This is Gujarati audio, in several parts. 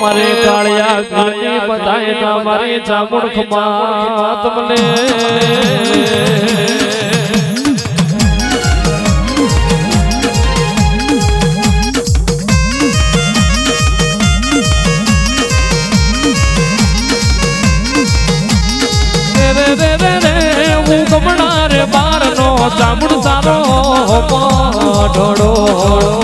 મારે કાળિયા કાળિયા બધાય ના મારી ચામુંડ ખમા તમને રે રે રે રે રે હું ગમણા રે બારનો ચામુંડ સારો ઢોળો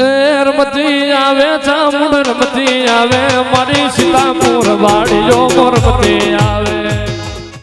રમતી આવે ચામુંડ રમતી આવે મારી સીતાપુર વાડીઓ રમતી આવે